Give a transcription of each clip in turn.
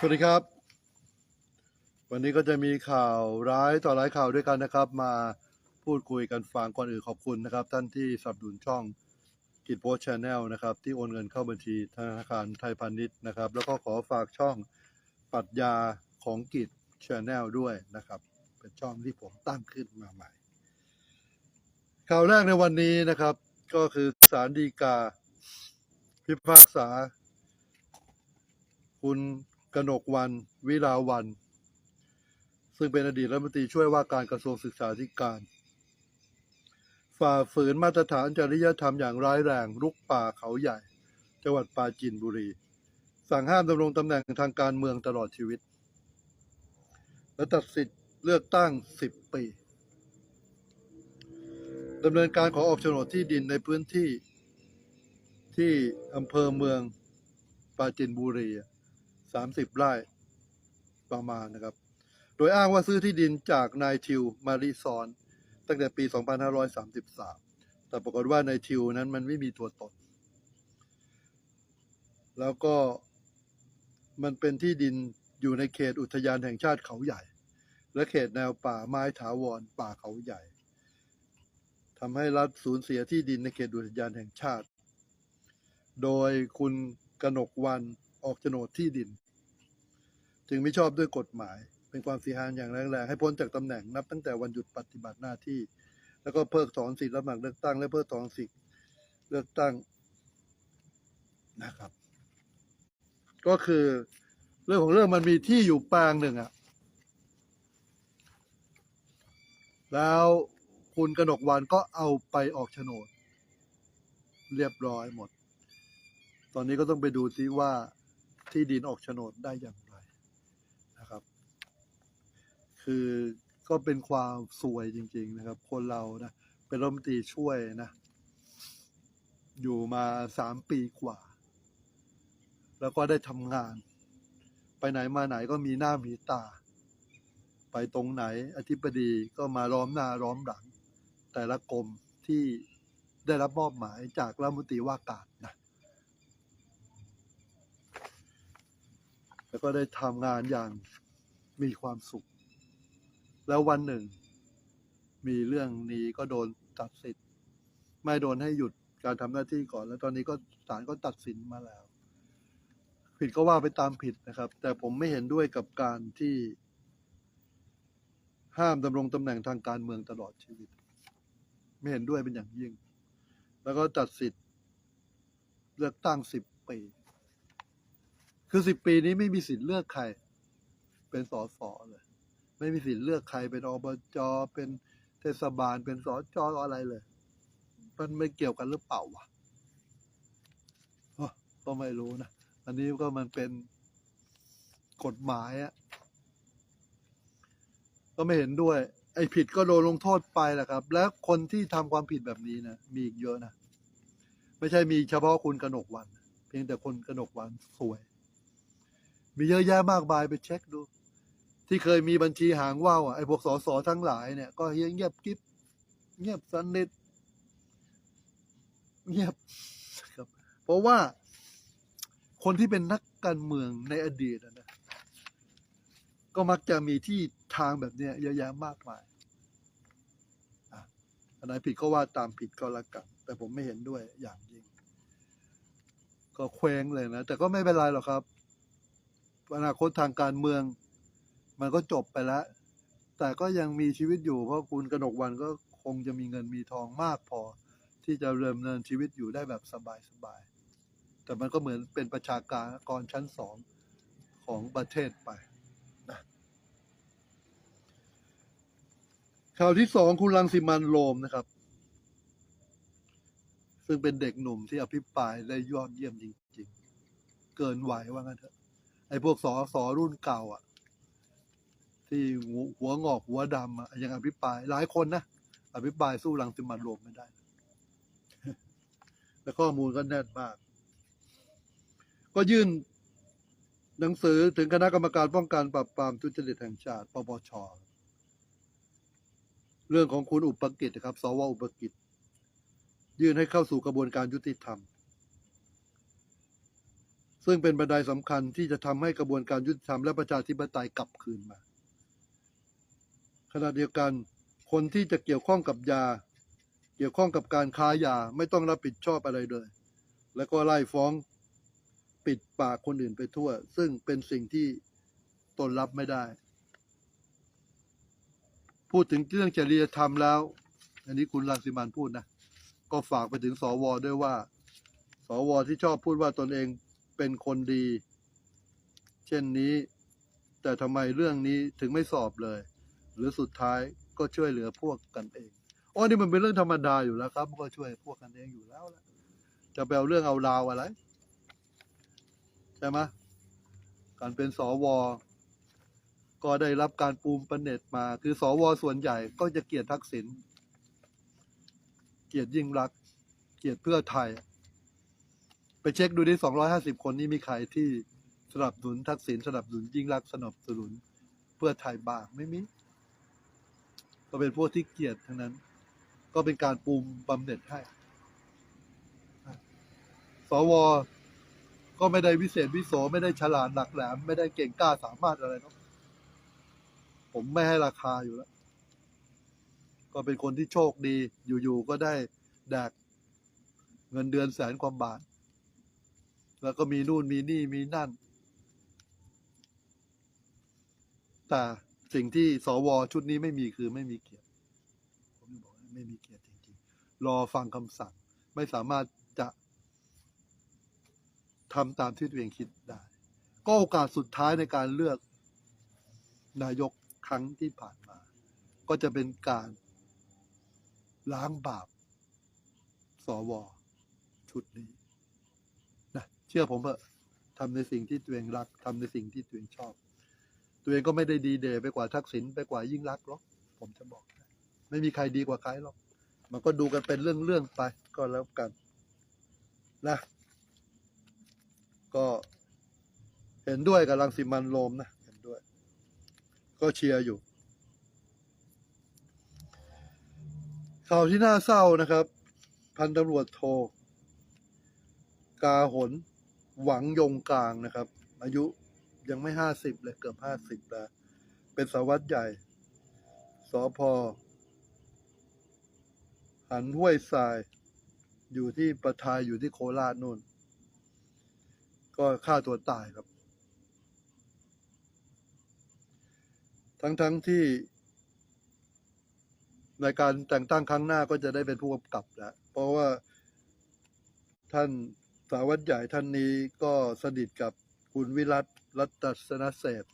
สวัสดีครับ วันนี้ก็จะมีข่าวร้ายต่อร้ายข่าวด้วยกันนะครับ มาพูดคุยกันฟังก่อนอื่นขอบคุณนะครับ ท่านที่สนับสนุนช่องกิจโพสชแนลนะครับ ที่โอนเงินเข้าบัญชีธนาคารไทยพาณิชย์นะครับ แล้วก็ขอฝากช่องปรัชญาของกิจชแนลด้วยนะครับ เป็นช่องที่ผมตั้งขึ้นมาใหม่ ข่าวแรกในวันนี้นะครับ ก็คือศาลฎีกาพิพากษา คุณ กนกวันวิลาวัน ซึ่งเป็นอดีตรัฐมนตรีช่วยว่าการกระทรวงศึกษาธิการ ฝ่าฝืนมาตรฐานจริยธรรมอย่างร้ายแรงลุกป่าเขาใหญ่ จังหวัดปราจีนบุรี สั่งห้ามดำรงตำแหน่งทางการเมืองตลอดชีวิต และตัดสิทธิ์เลือกตั้ง 10 ปีดำเนินการขอออกโฉนดที่ดินในพื้นที่ที่อำเภอเมืองปราจีนบุรี 30ไร่ประมาณนะครับ โดยอ้างว่าซื้อที่ดินจากนายทิวมาริซอน ตั้งแต่ปี 2533 แต่ปรากฏว่านายทิวนั้นมันไม่มีตัวตน แล้วก็มันเป็นที่ดินอยู่ในเขตอุทยานแห่งชาติเขาใหญ่ และเขตแนวป่าไม้ถาวรป่าเขาใหญ่ทำให้รัฐสูญเสียที่ดินในเขตอุทยานแห่งชาติ โดยคุณกนกวัน ออกโฉนดที่ดิน จึงไม่ชอบด้วยกฎหมาย เป็นความเสียหายอย่างแรงแรงให้พ้นจากตำแหน่งนับตั้งแต่วันหยุดปฏิบัติหน้าที่ แล้วก็เพิกถอนสิทธิรับสมัครเลือกตั้งและเพิกถอนสิทธิเลือกตั้งนะครับ ก็คือเรื่องของเรื่องมันมีที่อยู่แปลงหนึ่งอะแล้วคุณกนกวันก็เอาไปออกโฉนด เรียบร้อยหมด ตอนนี้ก็ต้องไปดูซิว่า ที่ดินออกโฉนดได้อย่างไรนะครับ คือก็เป็นความสวยจริง ๆ นะครับ คนเรานะเป็นรัฐมนตรีช่วยนะ อยู่มาสามปีกว่า แล้วก็ได้ทำงาน ไปไหนมาไหนก็มีหน้ามีตา ไปตรงไหนอธิบดีก็มาล้อมหน้าล้อมหลัง แต่ละกรมที่ได้รับมอบหมายจากรัฐมนตรีว่าการนะ แล้วก็ได้ทำงานอย่างมีความสุข แล้ววันหนึ่ง มีเรื่องนี้ก็โดนตัดสิทธิ์ไม่โดนให้หยุดการทำหน้าที่ก่อน แล้วตอนนี้ก็ศาลก็ตัดสินมาแล้ว ผิดก็ว่าไปตามผิดนะครับ แต่ผมไม่เห็นด้วยกับการที่ ห้ามดำรงตำแหน่งทางการเมืองตลอดชีวิต ไม่เห็นด้วยเป็นอย่างยิ่ง แล้วก็ตัดสิทธิ์เลือกตั้งสิบปี คือสิบปีนี้ไม่มีสิทธิ์เลือกใคร เป็นสสเลย ไม่มีสิทธิ์เลือกใครเป็นอบจเป็นเทศบาลเป็นสจอะไรเลย มันไม่เกี่ยวกันหรือเปล่าวะอ้อก็ไม่รู้นะอันนี้ก็มันเป็นกฎหมายอะก็ไม่เห็นด้วย ไอ้ผิดก็โดนลงโทษไปแหละครับ และคนที่ทำความผิดแบบนี้นะมีอีกเยอะนะ ไม่ใช่มีเฉพาะคุณกนกวัน เพียงแต่คนกนกวันสวย มีเยอะแยะมากมายไปเช็คดู ที่เคยมีบัญชีหางว่าวอะไอ้พวกสสทั้งหลายเนี่ยก็เงียบกิ๊บเงียบสนิทเงียบครับ เพราะว่าคนที่เป็นนักการเมืองในอดีตนะก็มักจะมีที่ทางแบบเนี้ยเยอะแยะมากมายอันไหนผิดก็ว่าตามผิดก็ล้วกัน แต่ผมไม่เห็นด้วยอย่างยิ่ง ก็เคว้งเลยนะ แต่ก็ไม่เป็นไรหรอกครับ อนาคตทางการเมือง มันก็จบไปแล้ว แต่ก็ยังมีชีวิตอยู่เพราะคุณกนกวันก็คงจะมีเงินมีทองมากพอ ที่จะเริ่มเนินชีวิตอยู่ได้แบบสบายๆแต่มันก็เหมือนเป็นประชากรกรชั้นสองของประเทศไปนะข่าวที่สองคุณรังสิมันโรมนะครับ ซึ่งเป็นเด็กหนุ่มที่อภิปรายได้ยอดเยี่ยมจริง ๆ เกินไหวว่างั้นเถอะ ไอ้พวกสอสอรุ่นเก่าอะ ที่หัวงอกหัวดำอะยังอภิปรายหลายคนนะอภิปรายสู้รังสิมันต์โรมไม่ได้ และข้อมูลก็แน่นมาก ก็ยื่น หนังสือถึงคณะกรรมการป้องกันปราบปรามทุจริตแห่งชาติปปชเรื่องของคุณอุปกิจนะครับ สวอุปกิจ ยื่นให้เข้าสู่กระบวนการยุติธรรม ซึ่งเป็นบันไดสำคัญที่จะทำให้กระบวนการยุติธรรมและประชาธิปไตยกลับคืนมา ขณะเดียวกัน คนที่จะเกี่ยวข้องกับยา เกี่ยวข้องกับการค้ายาไม่ต้องรับผิดชอบอะไรเลย แล้วก็ไล่ฟ้องปิดปากคนอื่นไปทั่ว ซึ่งเป็นสิ่งที่ตนรับไม่ได้ พูดถึงเรื่องจริยธรรมแล้ว อันนี้คุณรังสิมันพูดนะ ก็ฝากไปถึงสวด้วยว่า สวที่ชอบพูดว่าตนเอง เป็นคนดี เช่นนี้ แต่ทำไมเรื่องนี้ถึงไม่สอบเลย หรือสุดท้ายก็ช่วยเหลือพวกกันเองอ๋อนี่มันเป็นเรื่องธรรมดาอยู่แล้วครับก็ช่วยพวกกันเองอยู่แล้วละจะไปเอาเรื่องเอาราวอะไรใช่ไหมการเป็นสวก็ได้รับการปูมประเนตมา คือสวส่วนใหญ่ก็จะเกลียดทักษิณเกลียดยิ่งรัก เกลียดเพื่อไทย ไปเช็คดูดิสองร้อยห้าสิบคนนี้มีใครที่สนับสนุนทักษิณสนับสนุนยิ่งรักสนับสนุนเพื่อไทยบ้างไม่มีก็เป็นพวกที่เกลียดทั้งนั้น ก็เป็นการปูมบำเหน็จให้ สวก็ไม่ได้วิเศษวิโสไม่ได้ฉลาดหลักแหลม ไม่ได้เก่งกล้าสามารถอะไรเนาะผมไม่ให้ราคาอยู่แล้ว ก็เป็นคนที่โชคดีอยู่ๆก็ได้แดกเงินเดือนแสนกว่าบาท แล้วก็มีนู่นมีนี่มีนั่น แต่สิ่งที่สวชุดนี้ไม่มีคือไม่มีเกียรติผมบอกว่าไม่มีเกียรติจริงๆรอฟังคำสั่ง ไม่สามารถจะทำตามที่ตัวเองคิดได้ ก็โอกาสสุดท้ายในการเลือกนายกครั้งที่ผ่านมา ก็จะเป็นการล้างบาปสวชุดนี้ ชื่อผมเถอะทำในสิ่งที่ตัวเองรักทำในสิ่งที่ตัวเองชอบ ตัวเองก็ไม่ได้ดีเดย์ไปกว่าทักษิณไปกว่ายิ่งรักหรอกผมจะบอก ไม่มีใครดีกว่าใครหรอก มันก็ดูกันเป็นเรื่องๆไปก็แล้วกันนะก็เห็นด้วยกับรังสิมันโรมนะเห็นด้วย ก็เชียร์อยู่ข่าวที่น่าเศร้านะครับ พันตำรวจโท กาหน หวังยงกลางนะครับ อายุยังไม่ห้าสิบเลยเกือบห้าสิบแล้วเป็นสาวัสดใหญ่สอพอหันห้วยทราย อยู่ที่ประทายอยู่ที่โคราชนู่น ก็ฆ่าตัวตายครับ ทั้งๆทที่ ในการแต่งตั้งครั้งหน้าก็จะได้เป็นผู้กำกับแล้วเพราะว่าท่าน สารวัตรใหญ่ท่านนี้ก็สนิทกับคุณวิรัตรัตสนเศษ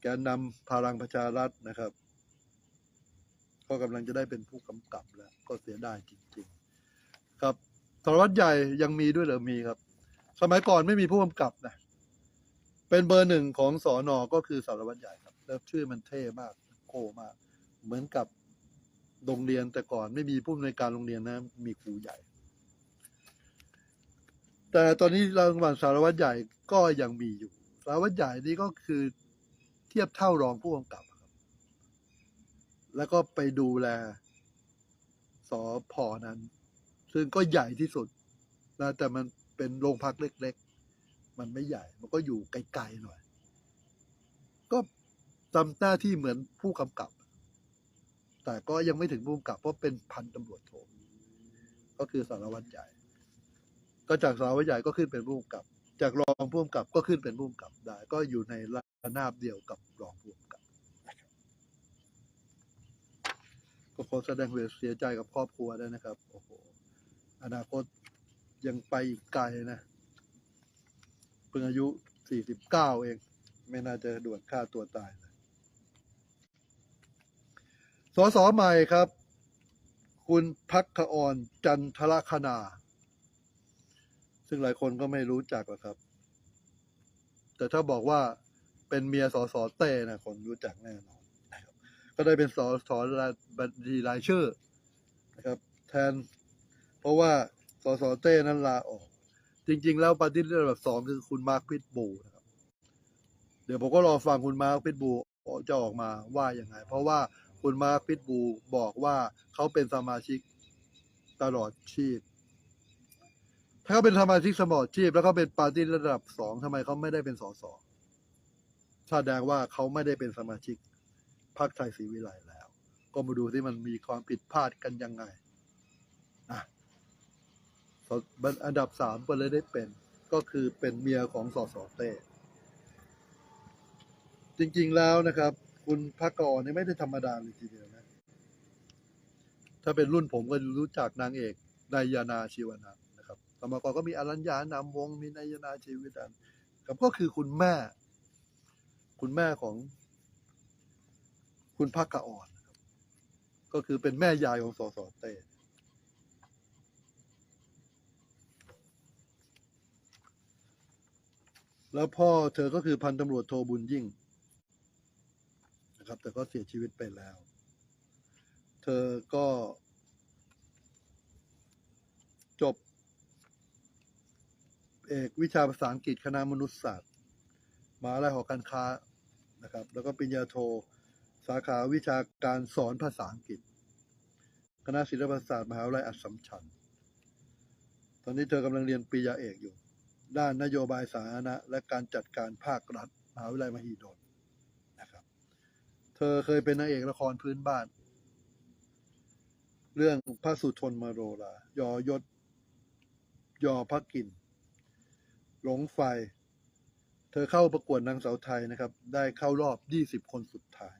แกนนำพลังประชารัฐนะครับ ก็กำลังจะได้เป็นผู้กำกับแล้ว ก็เสียดายจริงๆ ครับสารวัตรใหญ่ยังมีด้วยเหรือมีครับ สมัยก่อนไม่มีผู้กำกับนะเป็นเบอร์หนึ่งของสอนอก็คือสารวัตรใหญ่ครับ แล้วชื่อมันเท่มากโก้มาก เหมือนกับโรงเรียนแต่ก่อนไม่มีผู้อำนวยการโรงเรียนนะ มีครูใหญ่ แต่ตอนนี้รางวัลสารวัตรใหญ่ก็ยังมีอยู่ สารวัตรใหญ่นี่ก็คือเทียบเท่ารองผู้กำกับครับ แล้วก็ไปดูแลสอพอนั้น ซึ่งก็ใหญ่ที่สุดนะแต่มันเป็นโรงพักเล็ก ๆ มันไม่ใหญ่ มันก็อยู่ไกลๆหน่อย ก็ทำหน้าที่เหมือนผู้กำกับ แต่ก็ยังไม่ถึงผู้กำกับ เพราะเป็นพันตำรวจโทก็คือสารวัตรใหญ่ ก็จากสารวัตรใหญ่ก็ขึ้นเป็นผู้กำกับ จากรองผู้กำกับก็ขึ้นเป็นผู้กำกับได้ ก็อยู่ในระนาบเดียวกับรองผู้กำกับก็ขอแสดงความเสียใจกับครอบครัวด้วยนะครับโอ้โหอนาคตยังไปอีกไกลนะเพิ่งอายุ49เอง ไม่น่าจะด่วนฆ่าตัวตายเลยสสใหม่ครับ คุณพักขออนจันทรคณา ซึ่งหลายคนก็ไม่รู้จักหรอกครับ แต่ถ้าบอกว่าเป็นเมียสอสอเต้นะคนรู้จักแน่นอนนะครับ ก็ได้เป็นสอสอบัญชีรายชื่อนะครับ แทน เพราะว่าสอสอเต้นั้นลาออก จริง ๆ แล้วปฏิริษีแบบสองคือคุณมาร์คพิทบูนะครับ เดี๋ยวผมก็รอฟังคุณมาร์คพิทบูจะออกมาว่าอย่างไง เพราะว่าคุณมาร์คพิทบูบอกว่าเขาเป็นสมาชิกตลอดชีพ ถ้าเขาเป็นสมาชิกสมอชีพ แล้วเขาเป็นปาร์ตี้ระดับสองทำไมเขาไม่ได้เป็นสสแสดงว่าเขาไม่ได้เป็นสมาชิกพรรคไทยศรีวิไลแล้ว ก็มาดูที่มันมีความผิดพลาดกันยังไงอะอันดับสามก็เลยได้เป็น ก็คือเป็นเมียของสสเต้จริงๆแล้วนะครับ คุณพักกรเนี่ยไม่ได้ธรรมดาเลยทีเดียวนะ ถ้าเป็นรุ่นผมก็รู้จักนางเอกนายนาชีวนันะ สมัยก่อนก็มีอรัญญานามวงศ์มีนายนาชีวิตันท์ครับก็คือคุณแม่ คุณแม่ของ คุณพักกะอ่อนนะครับก็คือเป็นแม่ยายของสสเต้แล้วพ่อเธอก็คือพันตำรวจโทบุญยิ่งนะครับ แต่ก็เสียชีวิตไปแล้ว เธอก็ จบ เอกวิชาภาษาอังกฤษคณะมนุษยศาสตร์มหาลัยหอการค้านะครับ แล้วก็ปริญญาโท สาขาวิชาการสอนภาษาอังกฤษ คณะศิลปศาสตร์มหาวิทยาลัยอัสสัมชัญตอนนี้เธอกำลังเรียนปริญญาเอกอยู่ ด้านนโยบายสาธารณะ และการจัดการภาครัฐมหาวิทยาลัยมหิดลนะครับ เธอเคยเป็นนางเอกละครพื้นบ้าน เรื่องพระสุทนมโรลายอยศ ยอพักกิน หลงไฟ เธอเข้าประกวดนางสาวไทยนะครับ ได้เข้ารอบ 20 คนสุดท้าย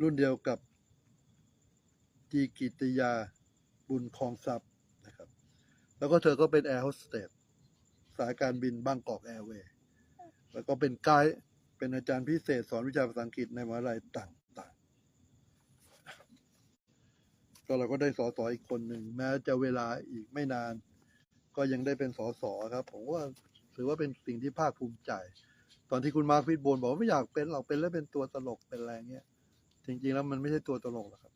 รุ่นเดียวกับจีกิตยาบุญคลองทรัพย์นะครับ แล้วก็เธอก็เป็นแอร์โฮสเตสสายการบินบางกอกแอร์เวย์แล้วก็เป็นไกด์เป็นอาจารย์พิเศษสอนวิชาภาษาอังกฤษในมหาลัยต่างๆก็เราก็ได้สอสออีกคนหนึ่ง แม้จะเวลาอีกไม่นาน ก็ยังได้เป็นสสครับ ผมว่าถือว่าเป็นสิ่งที่ภาคภูมิใจ ตอนที่คุณมาฟิตโบนบอกว่าไม่อยากเป็นหรอกเป็นแล้วเป็นตัวตลกเป็นอะไรเงี้ย จริง ๆ แล้วมันไม่ใช่ตัวตลกหรอกครับ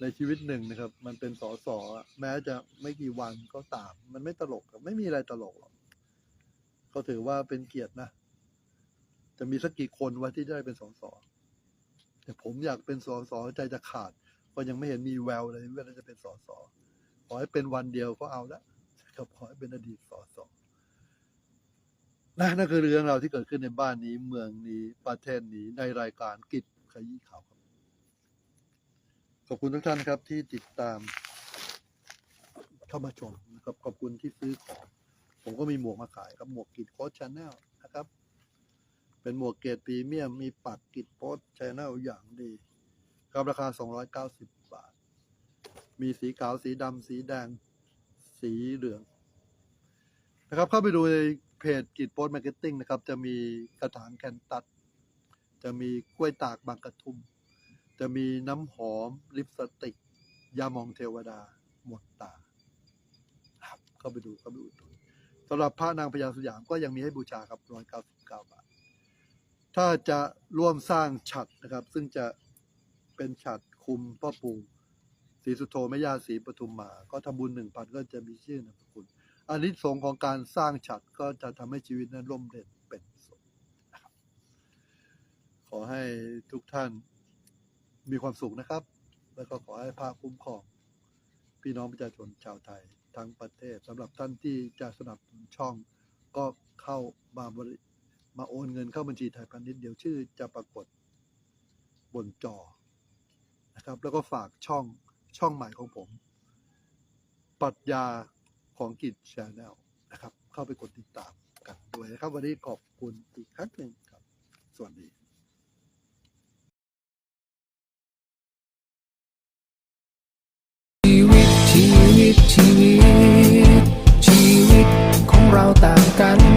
ในชีวิตหนึ่งนะครับ มันเป็นสสแม้จะไม่กี่วันก็ตาม มันไม่ตลกครับไม่มีอะไรตลกหรอกก็ถือว่าเป็นเกียรตินะจะมีสักกี่คนว่าที่ได้เป็นสสแต่ผมอยากเป็นสสใจจะขาด ก็ยังไม่เห็นมีแววเลยว่าจะเป็นสส ขอให้เป็นวันเดียวก็เอาละครับขอให้เป็นอดีตสอสนะนั่นคือเรื่องราวที่เกิดขึ้นในบ้านนี้เมืองนี้ประเทศนี้ในรายการกิจขยี้ข่าวครับขอบคุณทุกท่านครับที่ติดตามเข้ามาชมนะครับขอบคุณที่ซื้อของ ผมก็มีหมวกมาขายครับหมวกกิจโค้ชชาแนลนะครับ เป็นหมวกเกรดพรีเมียมมีปักกิจโพสชาแนลอย่างดีครับราคา 290 บาท มีสีขาวสีดำสีแดง สีเหลือง นะครับ เข้าไปดูในเพจกิจโพสมาร์เก็ตติ้งนะครับ จะมีกระถางแคนตัสจะมีกล้วยตากบางกระทุ่ม จะมีน้ำหอมลิปสติก ยาหมองเทวดา หมดตาครับเข้าไปดูเข้าไปอุดหนุนสำหรับพระนางพญาสยามก็ยังมีให้บูชาครับ199บาท ถ้าจะร่วมสร้างฉัดนะครับ ซึ่งจะเป็นฉัดคุมพ่อปู่ีสุโธแม่ย่าศรีปทุมมา ก็ทำบุญหนึ่งพันก็จะมีชื่อนามสกุลอันนี้สงของการสร้างฉัดก็จะทำให้ชีวิตนั้นร่มเย็นเป็นสุขขอให้ทุกท่านมีความสุขนะครับ แล้วก็ขอให้พระคุ้มครองพี่น้องประชาชนชาวไทยทั้งประเทศสำหรับท่านที่จะสนับสนุนช่องก็เข้ามาบริมาโอนเงินเข้าบัญชีไทยพาณิชย์เดี๋ยวชื่อจะปรากฏบนจอนะครับ แล้วก็ฝากช่อง ช่องใหม่ของผมปรัชญาของกิจชาแนลนะครับ เข้าไปกดติดตามกันด้วยนะครับ วันนี้ขอบคุณอีกครั้งหนึ่งครับ สวัสดีชีวิตชีวิต ชีวิตชีวิตของเราต่างกัน